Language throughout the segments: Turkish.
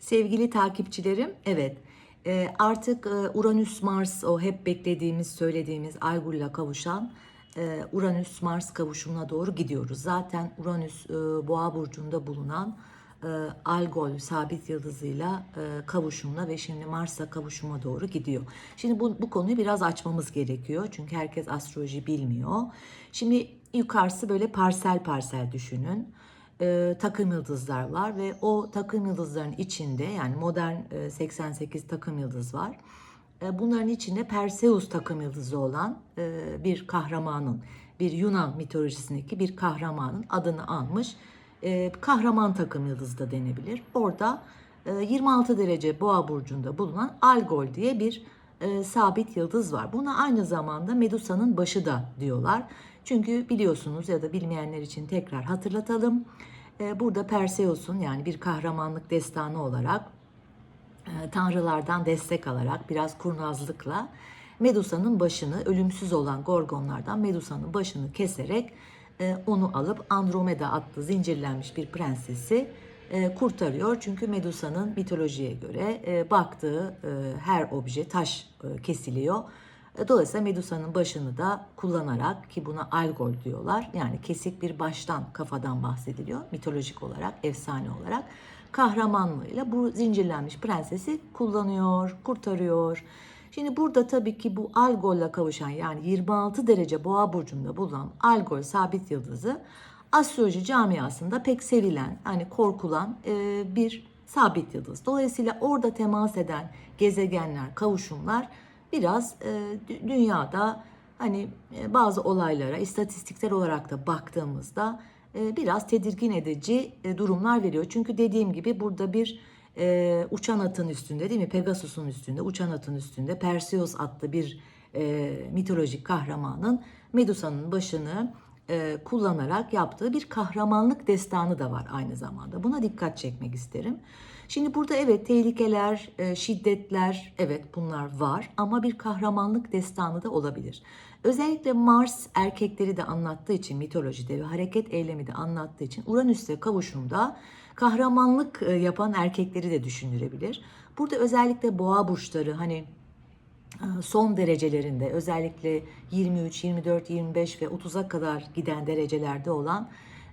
Sevgili takipçilerim, evet e, artık e, Uranüs-Mars o hep beklediğimiz, söylediğimiz Aygul'la kavuşan e, Uranüs-Mars kavuşumuna doğru gidiyoruz. Zaten Uranüs Boğa burcunda bulunan Algol sabit yıldızıyla kavuşumla ve şimdi Mars'la kavuşuma doğru gidiyor. Şimdi bu, bu konuyu biraz açmamız gerekiyor. Çünkü herkes astroloji bilmiyor. Şimdi yukarısı böyle parsel parsel düşünün e, takım yıldızlar var ve o takım yıldızların içinde yani modern e, 88 takım yıldız var. E, bunların içinde Perseus takım yıldızı olan e, bir kahramanın, bir Yunan mitolojisindeki bir kahramanın adını almış. E, kahraman takım yıldızı da denebilir. Orada e, 26 derece boğa burcunda bulunan Algol diye bir e, sabit yıldız var. Buna aynı zamanda Medusa'nın başı da diyorlar. Çünkü biliyorsunuz ya da bilmeyenler için tekrar hatırlatalım. E, burada Perseus'un yani bir kahramanlık destanı olarak e, tanrılardan destek alarak biraz kurnazlıkla Medusa'nın başını ölümsüz olan Gorgonlardan Medusa'nın başını keserek e, onu alıp Andromeda adlı zincirlenmiş bir prensesi e, kurtarıyor. Çünkü Medusa'nın mitolojiye göre e, baktığı e, her obje taş kesiliyor. Dolayısıyla Medusa'nın başını da kullanarak ki buna algol diyorlar. Yani kesik bir baştan, kafadan bahsediliyor mitolojik olarak, efsane olarak. Kahramanlığıyla bu zincirlenmiş prensesi kullanıyor, kurtarıyor. Şimdi burada tabii ki bu Algol'la kavuşan yani 26 derece boğa burcunda bulunan Algol sabit yıldızı astroloji camiasında pek sevilen, hani korkulan e, bir sabit yıldız. Dolayısıyla orada temas eden gezegenler, kavuşumlar biraz e, dü- dünyada hani e, bazı olaylara istatistiksel olarak da baktığımızda e, biraz tedirgin edici e, durumlar veriyor. Çünkü dediğim gibi burada bir e, uçan atın üstünde değil mi? Pegasus'un üstünde, uçan atın üstünde Perseus adlı bir e, mitolojik kahramanın Medusa'nın başını e, kullanarak yaptığı bir kahramanlık destanı da var aynı zamanda. Buna dikkat çekmek isterim. Şimdi burada evet tehlikeler, e, şiddetler evet bunlar var ama bir kahramanlık destanı da olabilir. Özellikle Mars erkekleri de anlattığı için mitolojide ve hareket eylemi de anlattığı için Uranüs'le kavuşumda kahramanlık e, yapan erkekleri de düşünülebilir. Burada özellikle boğa burçları hani son derecelerinde özellikle 23, 24, 25 ve 30'a kadar giden derecelerde olan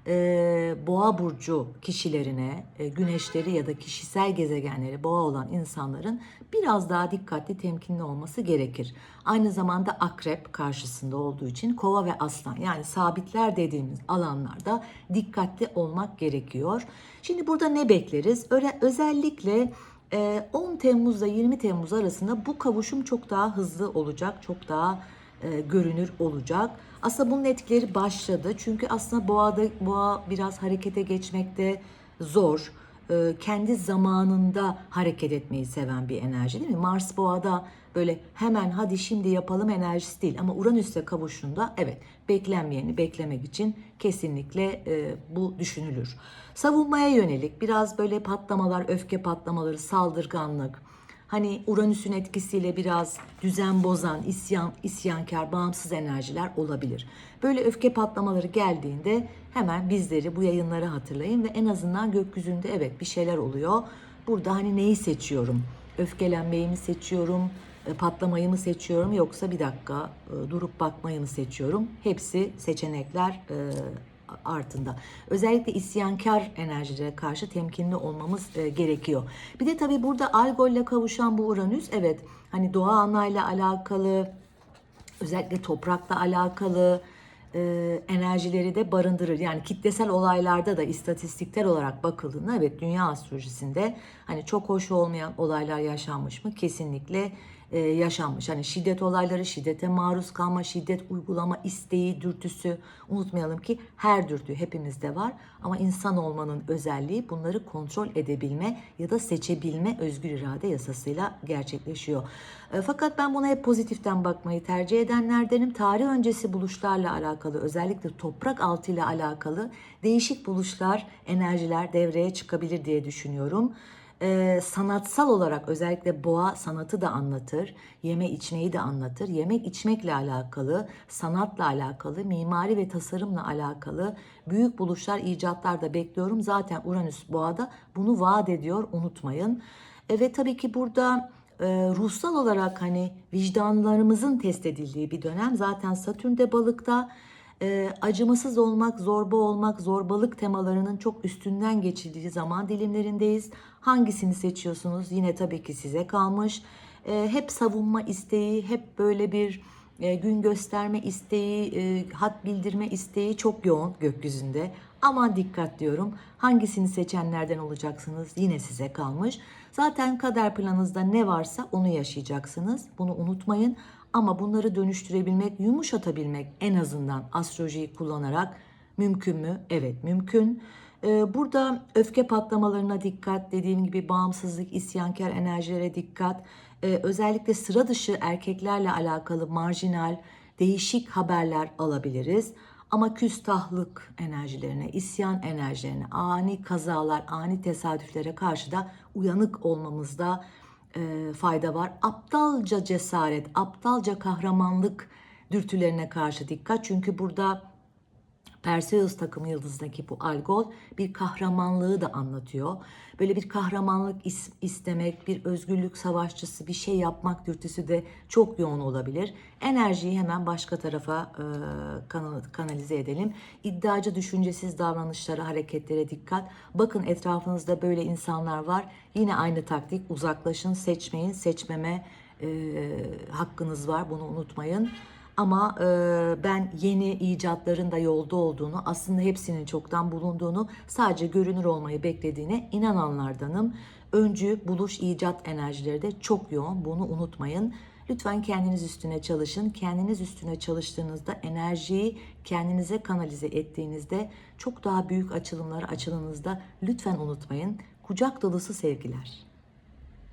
e, boğa burcu kişilerine, e, güneşleri ya da kişisel gezegenleri boğa olan insanların biraz daha dikkatli, temkinli olması gerekir. Aynı zamanda akrep karşısında olduğu için kova ve aslan yani sabitler dediğimiz alanlarda dikkatli olmak gerekiyor. Şimdi burada ne bekleriz? Öyle, özellikle ee, 10 Temmuz'da 20 Temmuz arasında bu kavuşum çok daha hızlı olacak, çok daha e, görünür olacak. Aslında bunun etkileri başladı. Çünkü aslında boğada boğa biraz harekete geçmekte zor. Ee, kendi zamanında hareket etmeyi seven bir enerji değil mi? Mars boğada böyle hemen hadi şimdi yapalım enerjisi değil ama Uranüs'le kavuştuğunda evet beklenmeyeni beklemek için kesinlikle e, bu düşünülür. Savunmaya yönelik biraz böyle patlamalar, öfke patlamaları, saldırganlık, hani Uranüs'ün etkisiyle biraz düzen bozan, isyan, isyankar, bağımsız enerjiler olabilir. Böyle öfke patlamaları geldiğinde hemen bizleri bu yayınları hatırlayın ve en azından gökyüzünde evet bir şeyler oluyor. Burada hani neyi seçiyorum? Öfkelenmeyi mi seçiyorum? e, patlamayı mı seçiyorum yoksa bir dakika e, durup bakmayı mı seçiyorum? Hepsi seçenekler e, artında. Özellikle isyankar enerjilere karşı temkinli olmamız e, gerekiyor. Bir de tabii burada Algol ile kavuşan bu Uranüs evet hani doğa anayla alakalı özellikle toprakla alakalı e, enerjileri de barındırır. Yani kitlesel olaylarda da istatistiksel olarak bakıldığında evet dünya astrolojisinde hani çok hoş olmayan olaylar yaşanmış mı? Kesinlikle e, yaşanmış. Hani şiddet olayları, şiddete maruz kalma, şiddet uygulama isteği, dürtüsü unutmayalım ki her dürtü hepimizde var ama insan olmanın özelliği bunları kontrol edebilme ya da seçebilme özgür irade yasasıyla gerçekleşiyor. E, fakat ben buna hep pozitiften bakmayı tercih edenlerdenim. Tarih öncesi buluşlarla alakalı özellikle toprak altı ile alakalı değişik buluşlar, enerjiler devreye çıkabilir diye düşünüyorum. Ee, sanatsal olarak özellikle boğa sanatı da anlatır, yeme içmeyi de anlatır. Yemek içmekle alakalı, sanatla alakalı, mimari ve tasarımla alakalı büyük buluşlar, icatlar da bekliyorum. Zaten Uranüs boğada bunu vaat ediyor, unutmayın. E, ve tabii ki burada e, ruhsal olarak hani vicdanlarımızın test edildiği bir dönem. Zaten Satürn de balıkta. E, acımasız olmak, zorba olmak, zorbalık temalarının çok üstünden geçildiği zaman dilimlerindeyiz. Hangisini seçiyorsunuz? Yine tabii ki size kalmış. E, hep savunma isteği, hep böyle bir e, gün gösterme isteği, e, hat bildirme isteği çok yoğun gökyüzünde. Aman dikkat diyorum. Hangisini seçenlerden olacaksınız yine size kalmış. Zaten kader planınızda ne varsa onu yaşayacaksınız. Bunu unutmayın. Ama bunları dönüştürebilmek, yumuşatabilmek en azından astrolojiyi kullanarak mümkün mü? Evet mümkün. Ee, Burada öfke patlamalarına dikkat, dediğim gibi bağımsızlık, isyankar enerjilere dikkat. Ee, Özellikle sıra dışı erkeklerle alakalı marjinal, değişik haberler alabiliriz. Ama küstahlık enerjilerine, isyan enerjilerine, ani kazalar, ani tesadüflere karşı da uyanık olmamızda e, fayda var. Aptalca cesaret, aptalca kahramanlık dürtülerine karşı dikkat. Çünkü burada Perseus takımı yıldızındaki bu algol bir kahramanlığı da anlatıyor. Böyle bir kahramanlık is- istemek, bir özgürlük savaşçısı, bir şey yapmak dürtüsü de çok yoğun olabilir. Enerjiyi hemen başka tarafa e, kanal- kanalize edelim. İddiacı, düşüncesiz davranışlara, hareketlere dikkat. Bakın etrafınızda böyle insanlar var. Yine aynı taktik. Uzaklaşın, seçmeyin. Seçmeme e, hakkınız var. Bunu unutmayın. Ama e, ben yeni icatların da yolda olduğunu, aslında hepsinin çoktan bulunduğunu, sadece görünür olmayı beklediğine inananlardanım. Öncü, buluş, icat enerjileri de çok yoğun. Bunu unutmayın. Lütfen kendiniz üstüne çalışın. Kendiniz üstüne çalıştığınızda enerjiyi kendinize kanalize ettiğinizde çok daha büyük açılımlara açılınızda lütfen unutmayın. Kucak dolusu sevgiler.